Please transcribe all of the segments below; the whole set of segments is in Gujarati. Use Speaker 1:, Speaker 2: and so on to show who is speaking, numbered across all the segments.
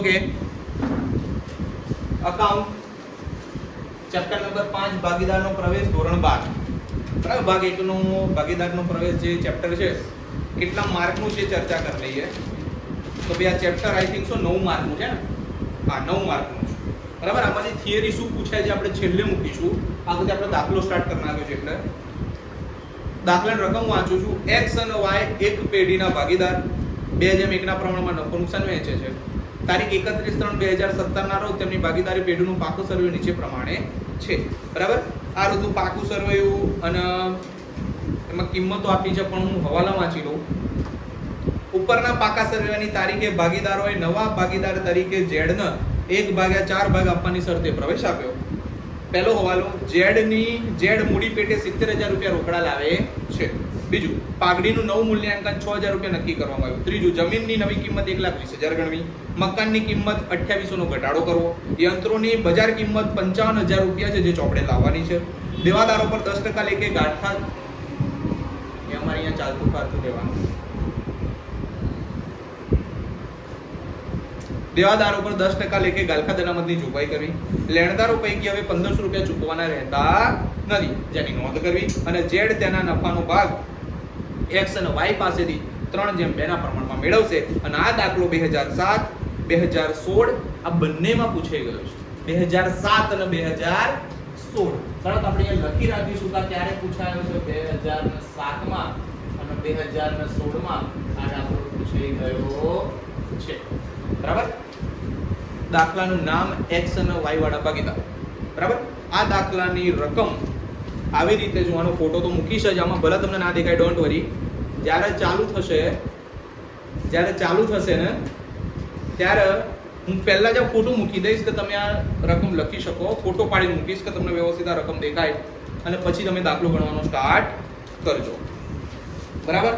Speaker 1: ઓકે. અકાઉન્ટ ચેપ્ટર નંબર 5 ભાગીદારનો પ્રવેશ, ધોરણ 12 બરાબર? ભાગ 1 નો ભાગીદારનો પ્રવેશ જે ચેપ્ટર છે, કેટલા માર્કનું છે ચર્ચા કરી લઈએ. તો ભાઈ આ ચેપ્ટર આઈ થિંક સો 9 માર્કનું છે ને? હા 9 માર્કનું છે. બરાબર? આમાંથી થિયરી શું પૂછાય છે આપણે છેલ્લે મૂકીશું. આ વખતે આપણે દાખલો સ્ટાર્ટ કરી નાખ્યો છે એટલે. દાખલાની રકમ વાંચું છું. એક્સ અને વાય એક પેઢીના ભાગીદાર. બે જેમ એકના પ્રમાણમાં નફો નુકસાન વહેંચે છે. તારીખ એકત્રીસ ત્રણ બે હજાર સત્તરના રોજ તેમની ભાગીદારી પેઢીનું પાકું સર્વે નીચે પ્રમાણે છે. બરાબર? આ ઋતુ પાકું સર્વેયું અને એમાં કિંમતો આપી છે, પણ હું હવાલા વાંચી લઉં. ઉપરના પાકા સર્વેની તારીખે ભાગીદારોએ નવા ભાગીદાર તરીકે ઝેડને એક ભાગ્યા ચાર ભાગ આપવાની શરતે પ્રવેશ આપ્યો. પહેલો હવાલો, ઝેડની, ઝેડ મૂડી પેટે સિત્તેર હજાર રૂપિયા રોકડા લાવે છે. બીજું, પાઘડીનું નવું મૂલ્યાંકન છ હજાર રૂપિયા નક્કી કરવામાં આવ્યું. ત્રીજું, જમીનની નવી કિંમત એક લાખ વીસ હજાર ગણવી. મકાનની કિંમત અઠ્યાવીસોનો ઘટાડો કરવો. યંત્રોની બજાર કિંમત પંચાવન હજાર રૂપિયા છે, જે ચોપડે લાવવાની છે. દેવાદારો પર દસ ટકા લેખે ગાંઠા. એ અમારે અહીંયા ચાલતું ફાલતું દેવાનું દેવાદારો પર દસ ટકા લેખે ગાલખા અનામતની જોગવાઈ કરવી. લેણદારો પૈકી હવે પંદરસો રૂપિયા ચૂકવાના રહેતા નથી. જેની નોંધ કરવી અને જેડ તેના નફાનો ભાગ એક્સ અને વાય પાસેથી ત્રણ જેમ બેના પ્રમાણમાં મેળવશે. અને આ દાખલો બે હજાર સાત, બે હજાર સોળ, આ બંનેમાં પૂછાઈ ગયો છે. બે હજાર સાત અને બે હજાર સોળ. તરત આપણે અહીંયા લખી રાખીશું કે ક્યારે પૂછાયો છે? બે હજાર ને સાતમાં અને બે હજાર ને સોળમાં આ દાખલો પૂછાઈ ગયો છે. બરાબર? દાખલાનું નામ એક્સ અને વાય વાળા ભાગીદાર. બરાબર? આ દાખલાની રકમ આવી રીતે જો આનો ફોટો તો મૂકીશ જ, આમાં ભલે તમને ના દેખાય ડોન્ટ વરી જ્યારે ચાલુ થશે, જ્યારે ચાલુ થશે ને, ત્યારે હું પહેલાં જ આ ફોટો મૂકી દઈશ કે તમે આ રકમ લખી શકો. ફોટો પાડીને મૂકીશ કે તમને વ્યવસ્થિત આ રકમ દેખાય. અને પછી તમે દાખલો ગણવાનો સ્ટાર્ટ કરજો. બરાબર?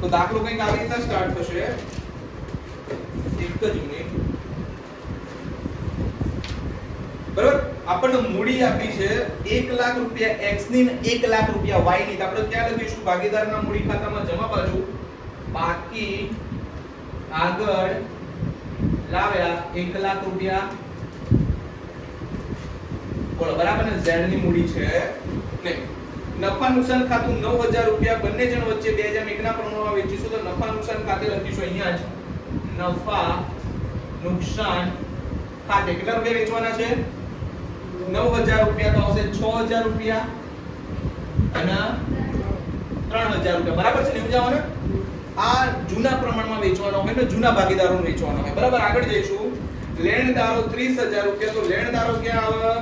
Speaker 1: તો દાખલો કંઈક આવી રીતે સ્ટાર્ટ થશે. એક જ મિનિટ બરાબર? આપણને મૂડી આપી છે એક લાખ રૂપિયા એક્સની એક લાખ રૂપિયા વાયની. આપણે ક્યાં લખીશું? ભાગીદારના મૂડી ખાતામાં જમા બાજુ બાકી આગળ લાવ્યા એક લાખ રૂપિયા. બોલો, બરાબર ને? ઝેડની મૂડી છે. નફા નુકસાન ખાતું નવ હજાર રૂપિયા બંને જણ વચ્ચે બે હજાર એકના પ્રમાણમાં વેચીશું તો નફા નુકસાન ખાતે લખીશું અહીંયા જ. નફા નુકસાન ખાતે કેટલા રૂપિયા વેચવાના છે? નવ હજાર રૂપિયા તો આવશે છ હજાર રૂપિયા અને ત્રણ હજાર રૂપિયા. બરાબર છે ને સમજાવો આ જૂના પ્રમાણમાં વેચવાનો હોય ને, જૂના ભાગીદારો વેચવાનો હોય. બરાબર, આગળ જઈશું. લેણદારો ત્રીસ હજાર રૂપિયા, તો લેણદારો ક્યાં આવે?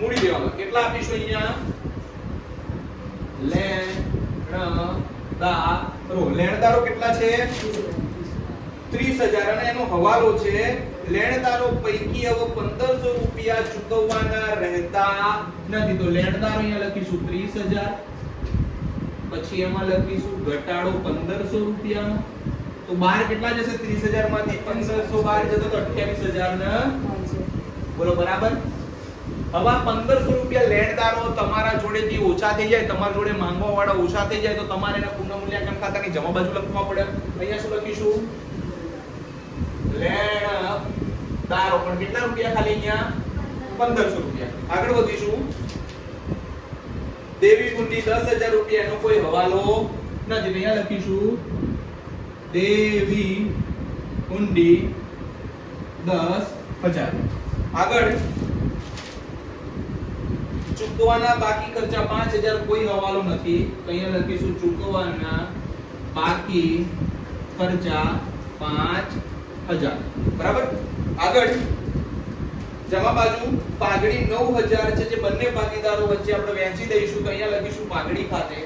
Speaker 1: મૂડી દેવામાં કેટલા આપીશું અહીંયા? લેણદારો લેણદારો કેટલા છે? ત્રીસ હજાર અને એનો હવાલો છે લેણદારો પૈકી હવે પંદરસો રૂપિયા ચૂકવવાના રહેતા નથી. તો લેણદારો અહીંયા લખીશું ત્રીસ હજાર પછી એમાં લખીશું ઘટાડો પંદરસો રૂપિયાનો. તો બાર કેટલા જશે? ત્રીસ હજારમાંથી પંદરસો બાર જશે તો અઠ્યાવીસ હજાર ને બોલો બરાબર? હવે પંદરસો રૂપિયા લેણદારો તમારા જોડેથી ઓછા થઈ જાય તમારા જોડે માંગવા વાળા ઓછા થઈ જાય તો તમારે એના પૂર્ણ મૂલ્યાંકન ખાતાની જમા બાજુ લખવા પડે. અહીંયા શું લખીશું? આગળ ચૂકવાના બાકી ખર્ચા પાંચ હજાર કોઈ હવાલો નથી. અહીંયા લખીશું ચૂકવાના બાકી ખર્ચા પાંચ હજાર. બરાબર? આગળ. જમા બાજુ પાઘડી નવ હજાર છે જે બંને ભાગીદારો વચ્ચે આપણે વહેંચી દઈશું તો અહીંયા લખીશું પાઘડી ખાતે.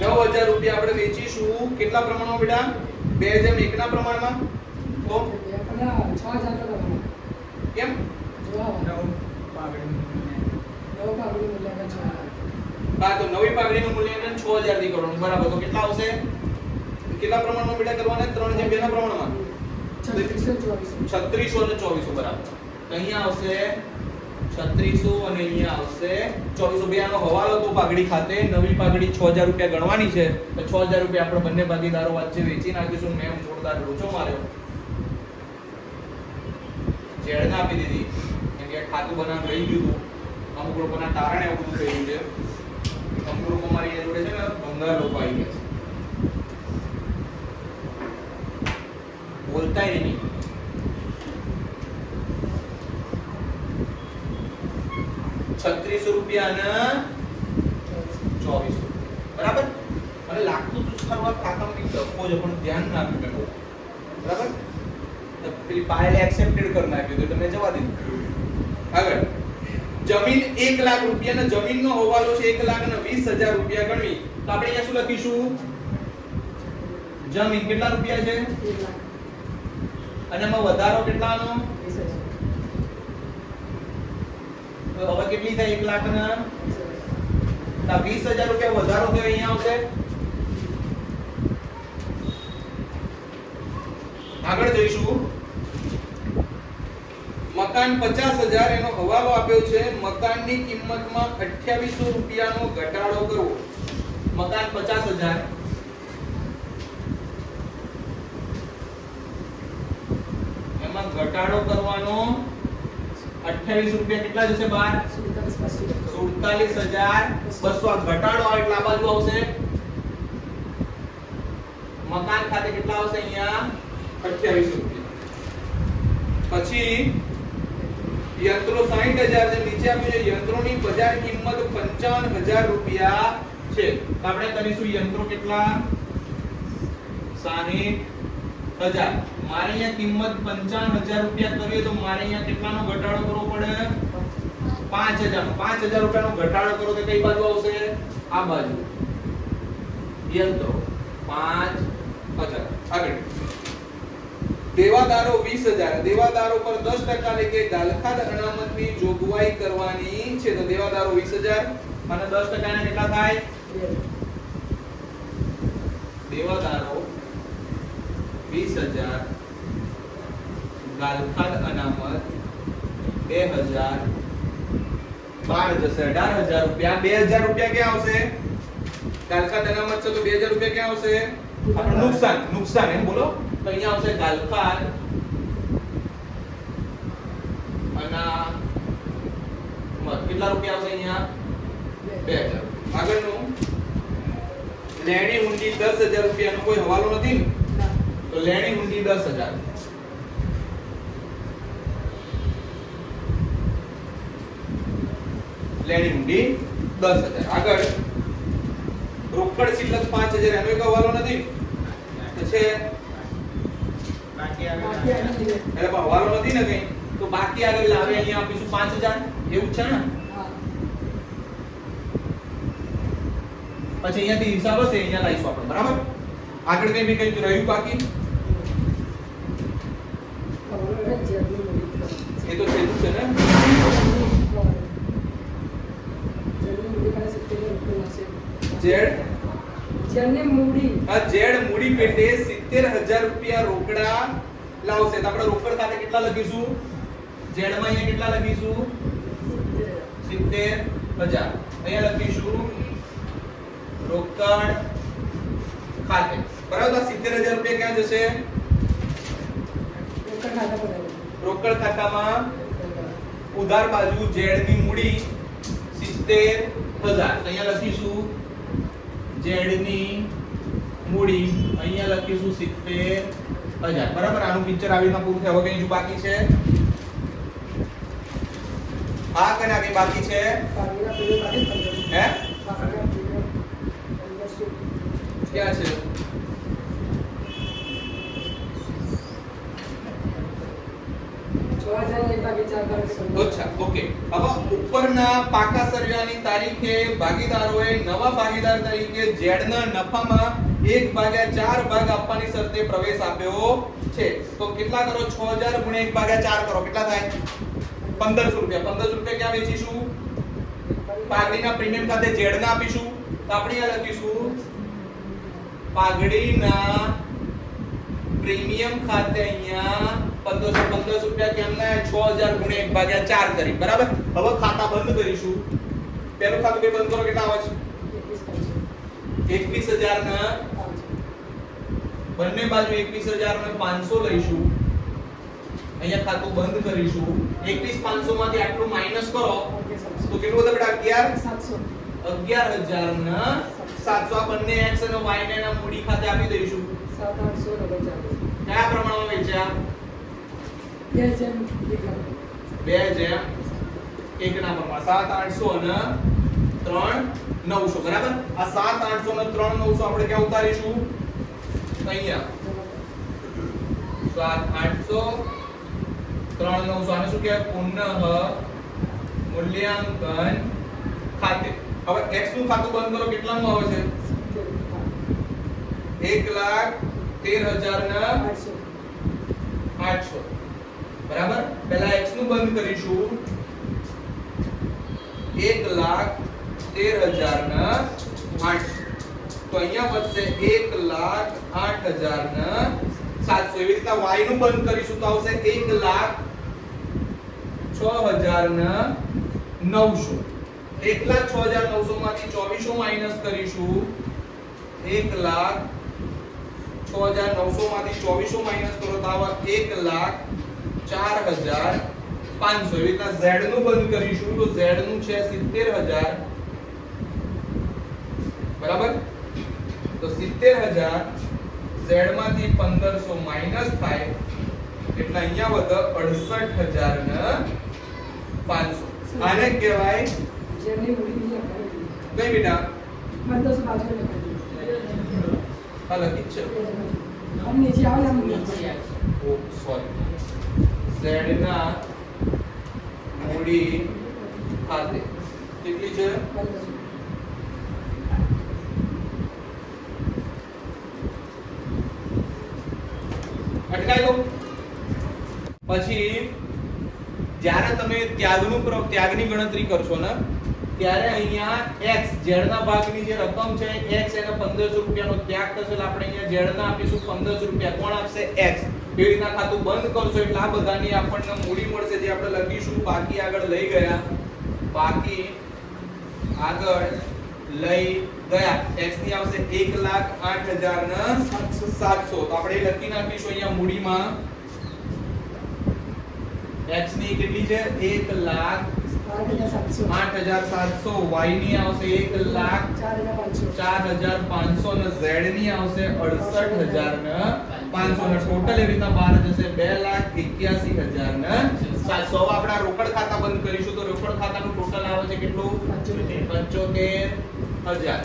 Speaker 1: નવ હજાર રૂપિયા આપણે વેચીશું. કેટલા પ્રમાણમાં બેટા? બે જેમ એકના પ્રમાણમાં? તો? કેમ? હા, તો નવી પાઘડીનું મૂલ્યાંકન 6000 થી કરવાનું. બરાબર. તો કેટલા આવશે? કેટલા પ્રમાણમાં બેટા કરવાના? ત્રણ જેમ બેના પ્રમાણમાં? છત્રીસો અને ચોવીસો, બરાબર. તો અહીંયા આવશે છત્રીસો અને અહીંયા આવશે ચોવીસો. બે, આનો હવાલો તો પાઘડી ખાતે નવી પાઘડી છ હજાર રૂપિયા ગણવાની છે. તો હજાર રૂપિયા આપણે બંને ભાગીદારો વચ્ચે વેચી નાખીશું મેં જોરદાર લોચો માર્યો. જેડને આપી દીધી. કેમ કે ખાતું બનાવ રહી ગયું અમુક લોકોના તારણે એવું બધું થયું છે. અમુક લોકો મારી જોડે છે ને ભંગાર લોકો આવી ગયા છે. બોલતા નહીં. છત્રીસો રૂપિયા અને ચોવીસો બરાબર? મને લાગતું હતું શરૂઆત પ્રાથમિક લખવો છે, પણ ધ્યાન ના આપ્યું મેં બરાબર? પેલી પાયલે એક્સેપ્ટેડ કરી નાખ્યું, તો તમે જવા દીધું. આગળ. જમીન એક લાખ રૂપિયા જમીન નો હવાલો છે એક લાખ ને વીસ હજાર રૂપિયા ગણવી. તો આપણે અહીંયા શું લખીશું? જમીન કેટલા રૂપિયા છે? અને એમાં વધારો કેટલાનો? હવે કેટલી થાય? એક લાખ ના? વીસ હજાર રૂપિયા વધારો થયો અહીંયા આવશે. આગળ જઈશું. મકાન પચાસ હજાર એનો હવાલો આપ્યો છે. મકાનની કિંમતમાં અઠ્યાવીસો રૂપિયાનો ઘટાડો કરવો. મકાન પચાસ હજાર. એમાં ઘટાડો કરવાનો અઠ્યાવીસ રૂપિયા કેટલા જશે બાર? સુડતાલીસ હજાર. બસો ઘટાડો એટલે આ બાજુ આવશે. મકાન ખાતે કેટલા આવશે અહીંયા? અઠ્યાવીસ રૂપિયા. પછી યંત્રો હજાર છે. નીચે આપ્યું છે, યંત્રોની બજાર કિંમત પંચાવન હજાર રૂપિયા છે. આપણે કરીશું, યંત્રો કેટલા? સાહીઠ હજાર. મારે અહીંયા કિંમત પંચાવન હજાર રૂપિયા કરીએ તો મારે અહીંયા કેટલાનો ઘટાડો કરવો પડે? પાંચ હજાર. પાંચ હજાર રૂપિયાનો ઘટાડો કરો તો કઈ બાજુ આવશે? આ બાજુ. યંત્રો. પાંચ હજાર. આગળ. દેવાદારો વીસ દેવાદારો પર દસ ટકા લેખે ગાલખાદ અનામતની જોગવાઈ કરવાની છે. તો દેવાદારો વીસ હજાર અને દસ ટકા કેટલા થાય? દેવાદારો વીસ હજાર અનામત બે હજાર, બાર જશે અઢાર હજાર રૂપિયા. બે હજાર રૂપિયા ક્યાં આવશે? ગાલખાદ અનામત છે તો બે હજાર રૂપિયા ક્યાં આવશે? નુકસાન નુકસાન, એમ બોલો. તો અહીંયા આવશે ગાલફાર અને કેટલા રૂપિયા આવશે અહીંયા? બે હજાર. આગળનું? લેણી ઊંડી દસ હજાર રૂપિયાનો કોઈ હવાલો નથી ને? તો લેણી ઊંડી દસ હજાર. લેણી ઊંડી દસ હજાર. આગળ. રોકડ શિલ્લક પાંચ હજાર એનો એક હવાલો નથી છે એટલે પણ હવાલો નથી ને કઈ તો બાકી આગળ લાવે અહીંયા આપીશું પાંચ હજાર એવું જ છે ને પછી અહીંયાથી હિસાબ હશે અહીંયા લાવીશું આપણે બરાબર આગળ કઈ બી કઈ રહ્યું બાકી એ તો છેલ્લું છે ને ઝેડ
Speaker 2: જેને મૂડી.
Speaker 1: આ જેડ મૂડી પેટે 70000 રૂપિયા રોકડા લાવશે. તો આપણે રોકડ ખાતે કેટલા લખીશું? જેડમાં અહીંયા કેટલા લખીશું? 70000 અહીંયા લખીશું રોકડ ખાતે. બરાબર તો 70000 રૂપિયા ક્યાં જશે?
Speaker 2: રોકડ ખાતા પર
Speaker 1: રોકડ ખાતામાં ઉધાર બાજુ ઝેડની મૂડી 70000 અહીંયા લખીશું ઝેડની મૂડી અહીંયા લખીશું 70000 બરાબર? આનું પિક્ચર આવી રીતના પૂરું થયું. હવે કઈ બાકી છે? આ કને આગળ બાકી છે. હે. ક્યાં છે
Speaker 2: છ હજાર ને એક ભાગે ચાર કરે તો પંદર.
Speaker 1: અચ્છા, ઓકે. હવે ઉપરના પાકા સર્વેની તારીખે ભાગીદારોએ નવા ભાગીદાર તરીકે ઝેડના નફામાં એક ભાગ્યા ચાર ભાગ આપવાની શરતે પ્રવેશ આપ્યો છે. તો કેટલા કરો? 6000 ગુણ્યા એક ભાગ્યા ચાર કરો. કેટલા થાય? 1500 રૂપિયા. 1500 રૂપિયા ક્યાં વેચીશું? પાઘડીના પ્રીમિયમ ખાતે ઝેડના આપીશું. તો આપણે આ લખીશું પાઘડીના પ્રીમિયમ ખાતે અહીંયા પંદરસો પંદરસો રૂપિયા કેમને છ હજાર ગુણ્યા એક ભાગ્યા ચાર કરી. બરાબર? હવે ખાતા બંધ કરીશું. પેલું ખાતું બે બંધ કરો કેટલા આવે છે?
Speaker 2: એકવીસ
Speaker 1: એકવીસ
Speaker 2: પાંચસો
Speaker 1: હજાર ને બંને બાજુ એકવીસ હજાર ને પાંચસો લઈશું. અહીંયા ખાતું બંધ કરીશું. એકવીસ પાંચસો માંથી આટલું માઇનસ કરો તો કેટલું બેટા? અગિયાર?
Speaker 2: સાતસો.
Speaker 1: અગિયાર હજાર ના સાતસો. આ બંને એક્સ અને વાય ને મૂડી ખાતે આપી દઈશું. કયા પ્રમાણમાં વેચ્યા?
Speaker 2: બે જેમ
Speaker 1: બે જેમ. એક ના પ્રમાણ સાત આઠસો અને ત્રણ નવસો. બરાબર? આ સાત આઠસો અને ત્રણ નવસો આપણે ક્યાં ઉતારીશું? અહીંયા. સાત આઠસો ત્રણ નવસો. આને શું કહેવાય? પુનઃ મૂલ્યાંકન ખાતે. હવે x નું ખાતું બંધ કરો. કેટલાનું આવે છે? એક લાખ તેર હજાર ને
Speaker 2: આઠસો.
Speaker 1: આઠસો. બરાબર? પહેલા x નું બંધ કરીશું. 1 લાખ તેર હજાર ને આઠસો તો અહીંયા વધશે 1 લાખ આઠ હજાર ને સાતસો એવી રીતના y નું બંધ કરીશું તો આવશે 1 લાખ છ હજાર ને નવસો. એક લાખ છ હજાર નવસો માંથી ચોવીસો માઇનસ કરીશું. એક લાખ છ હજાર નવસો માંથી ચોવીસો માઇનસ કરો તો આવા એક લાખ ચાર હજાર પાંચસો એવી રીતના ઝેડનું બંધ કરીશું તો ઝેડનું છે સિત્તેર હજાર. બરાબર? તો સિત્તેર હજાર ઝેડમાંથી પંદરસો માઇનસ થાય એટલે અહીંયા વધે અડસઠ હજાર ને પાંચસો. આને કહેવાય કઈ બેટા?
Speaker 2: બાજુ
Speaker 1: લખી છે. સોરી ઝેડ ના મૂડી ખાતે. કેટલી છે? અટકાઈ પછી, જ્યારે તમે ત્યાગનું ત્યાગની ગણતરી કરશો ને, ત્યારે અહીંયા x, ઝેડના ભાગની જે રકમ છે x એને 1500 રૂપિયાનો ત્યાગ થશે. એટલે આપણે અહીંયા ઝેડના આપીશું 1500 રૂપિયા. કોણ આપશે? x. રીતના ખાતું બંધ કરશો એટલે આ બધાની આપણને મૂડી મળશે જે આપણે લખીશું. બાકી આગળ લઈ ગયા. બાકી આગળ લઈ ગયા. X ની આવશે એક લાખ 8000 ને સાતસો તો આપણે લખી નાખીશું અહીંયા મૂડીમાં. એક્સની કેટલી છે? એક લાખ
Speaker 2: આઠ હજાર સાતસો.
Speaker 1: વાયની આવશે એક લાખ
Speaker 2: પાંચસો.
Speaker 1: ચાર હજાર પાંચસો ને ઝેડની આવશે અડસઠ હજાર ને પાંચસો ને ટોટલ એવી રીતના બાર જશે. બે લાખ એક્યાસી હજાર ને સાતસો હવે રોકડ ખાતા બંધ કરીશું તો રોકડ ખાતાનું ટોટલ આવે છે કેટલું? પંચોતેર. હજાર.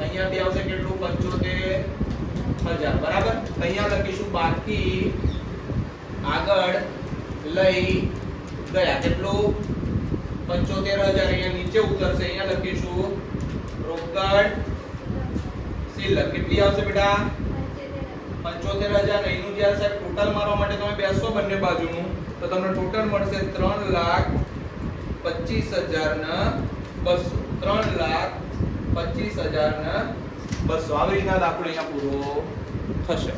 Speaker 1: અહીંયા બી આવશે કેટલું? પંચોતેર હજાર. બરાબર? અહીંયા લખીશું બાકી આગળ લઈ ગયા. કેટલું? પંચોતેર હજાર. અહીંયા નીચે ઉતરશે. અહીંયા લખીશું રોકડ શિલ્લક કેટલી આવશે બેટા? પંચોતેર હજાર એનું જ્યારે સાહેબ ટોટલ મારવા માટે તમે બેસો બંને બાજુનું, તો તમને ટોટલ મળશે ત્રણ લાખ પચીસ હજાર ને બસો. ત્રણ લાખ પચીસ હજાર ને બસો. આવી રીતના દાખલો અહીંયા પૂરો થશે.